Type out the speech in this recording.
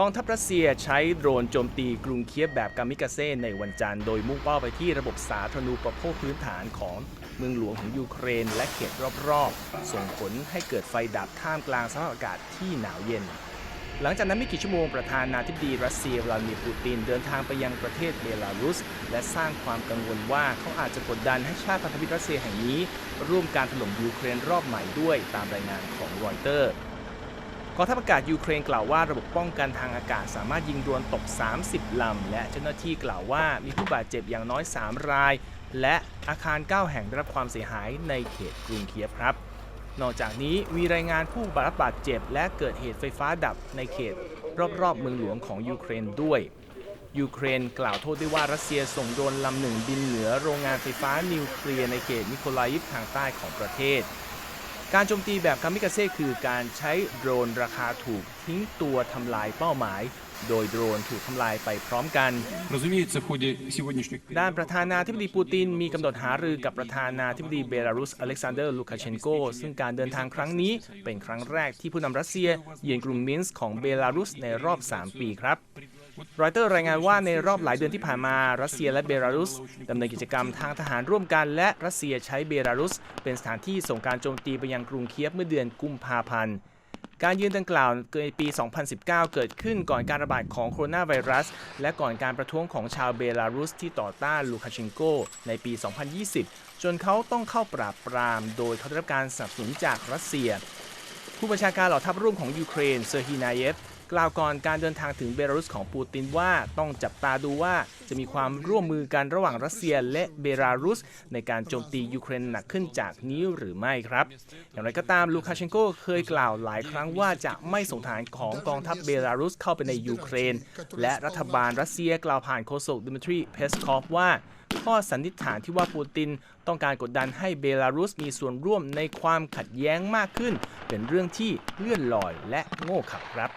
กองทัพรัสเซียใช้โดรนโจมตีกรุงเคียฟแบบกามิกาเซ่ในวันจันทร์โดยมุ่งเป้าไปที่ระบบสาธารณูปโภคพื้นฐานของเมืองหลวงของยูเครน และเขตรอบๆ ส่งผลให้เกิดไฟดับท่ามกลางสภาพอากาศที่หนาวเย็น หลังจากนั้นไม่กี่ชั่วโมงประธานาธิบดีรัสเซีย วลาดิมีร์ปูตินเดินทางไปยังประเทศเบลารุส และสร้างความกังวลว่าเขาอาจจะกดดันให้ชาติพันธมิตรรัสเซียแห่งนี้ ร่วมการถล่มยูเครนรอบใหม่ด้วยตามรายงานของรอยเตอร์ กองทัพอากาศยูเครนกล่าวว่าระบบป้องกันทางอากาศสามารถยิงดรวนตก 30 ลำ และเจ้าหน้าที่กล่าวว่ามีผู้บาดเจ็บอย่างน้อย 3 ราย และอาคาร 9 แห่งได้รับความเสียหายในเขตกรุงเคียฟครับ นอกจากนี้มีรายงานผู้บาดบาดเจ็บ และเกิดเหตุไฟฟ้าดับในเขตรอบๆเมืองหลวงของยูเครนด้วยยูเครนกล่าวโทษด้วยว่ารัสเซียส่งโดรนลำหนึ่งบินเหนือโรงงานไฟฟ้านิวเคลียร์ในเขตมิโคลายิฟทางใต้ของประเทศ การโจมตีแบบคามิกาเซ่คือการใช้โดรนราคาถูกทิ้งตัวทำลายเป้าหมาย โดยโดรนถูกทำลายไปพร้อมกัน ด้านประธานาธิบดีปูตินมีกำหนดหารือกับประธานาธิบดีเบลารุสอเล็กซานเดอร์ลูคาเชนโก ซึ่งการเดินทางครั้งนี้เป็นครั้งแรกที่ผู้นำรัสเซียเยือนกรุงมินส์ของเบลารุสในรอบ 3 ปีครับ รอยเตอร์รายงานว่าในรอบหลายเดือนที่ผ่านมารัสเซียและเบลารุสดำเนินกิจกรรมทางทหารร่วมกัน และรัสเซียใช้เบลารุส เป็นสถานที่ส่งการโจมตีไปยังกรุงเคียฟเมื่อเดือนกุมภาพันธ์การยืนดังกล่าวเกิดในปี 2019 เกิดขึ้นก่อนการระบาดของโคโรนาไวรัส และก่อนการประท้วงของชาวเบลารุสที่ต่อต้านลูคาเชนโก ในปี 2020 จนเขาต้องเข้าปราบปราม โดยเขาได้รับการสนับสนุนจากรัสเซีย ผู้บัญชาการเหล่าทัพร่วมของยูเครนเซอร์ฮีนายเอฟ กล่าวก่อนการเดินทางถึงเบลารุสของปูตินว่าต้องจับตาดูว่าจะมีความร่วมมือกันระหว่างรัสเซียและเบลารุส ในการโจมตียูเครนหนักขึ้นจากนี้หรือไม่ครับ อย่างไรก็ตามลูคาเชนโกเคยกล่าวหลายครั้งว่าจะไม่ส่งทหารของกองทัพเบลารุสเข้าไปในยูเครน และรัฐบาลรัสเซียกล่าวผ่านโฆษกดิมิทรีเพสคอฟว่าข้อสันนิษฐานที่ว่าปูตินต้องการกดดันให้เบลารุสมีส่วนร่วมในความขัดแย้งมากขึ้น เป็นเรื่องที่เลื่อนลอยและโง่เขลาครับ